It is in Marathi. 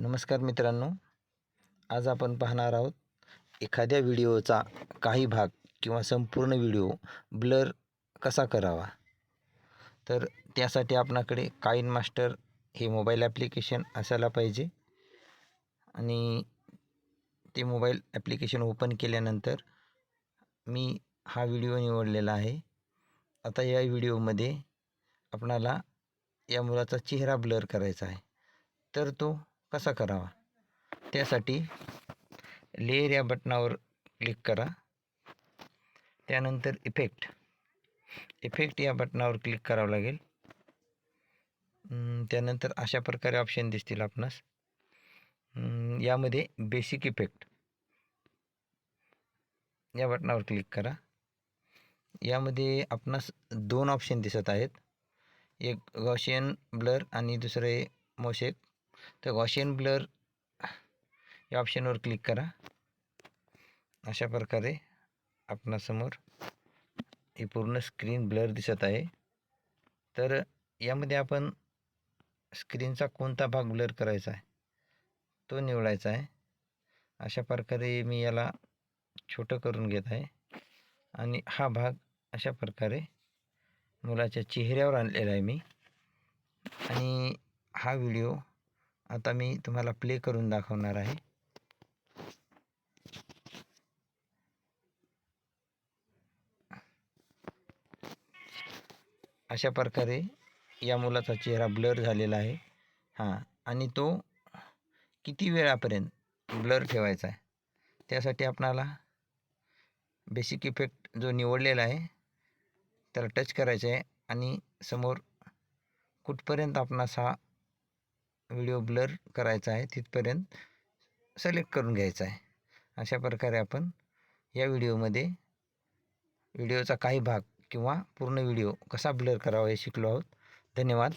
नमस्कार मित्रांनो आज आपण पाहणार आहोत एखाद्या व्हिडिओचा काही भाग किंवा संपूर्ण व्हिडिओ ब्लर कसा करावा? तर त्यासाठी आपणाकडे काईन मास्टर हे मोबाईल ॲप्लिकेशन असायला पाहिजे आणि ते मोबाईल ॲप्लिकेशन ओपन केल्यानंतर मी हा व्हिडिओ निवडलेला आहे. आता या व्हिडिओमध्ये आपणाला या मुलाचा चेहरा ब्लर करायचा आहे. तर तो कसा करावा? त्यासाठी लेअर या बटनावर क्लिक करा. त्यानंतर इफेक्ट इफेक्ट या बटनावर क्लिक करावं लागेल. त्यानंतर अशा प्रकारे ऑप्शन दिसतील आपणास. यामध्ये बेसिक इफेक्ट या बटनावर क्लिक करा. यामध्ये आपणास दोन ऑप्शन दिसत आहेत. एक गॉशियन ब्लर आणि दुसरे मोशेक तर गॉशियन ब्लर या ऑप्शनवर क्लिक करा. अशा प्रकारे आपणासमोर ही पूर्ण स्क्रीन ब्लर दिसत आहे. तर यामध्ये आपण स्क्रीनचा कोणता भाग ब्लर करायचा आहे? तो निवडायचा आहे. अशा प्रकारे मी याला छोटं करून घेत आहे. आणि हा भाग अशा प्रकारे मुलाच्या चेहऱ्यावर आणलेला आहे मी. आणि हा व्हिडिओ आता मी तुम्हाला प्ले करून दाखवणार आहे. अशा प्रकारे या मुलाचा चेहरा ब्लर झालेला आहे. हां आणि तो किती वेळापर्यंत ब्लर ठेवायचा आहे? त्यासाठी आपणाला बेसिक इफेक्ट जो निवडलेला आहे त्याला टच करायचं आहे. आणि समोर कुठपर्यंत आपणास हा व्हिडिओ ब्लर करायचा आहे तिथपर्यंत सिलेक्ट करून घ्यायचा आहे. अशा प्रकारे आपण या व्हिडिओमध्ये व्हिडिओचा काही भाग किंवा पूर्ण व्हिडिओ कसा ब्लर करावा हे शिकलो आहोत. धन्यवाद.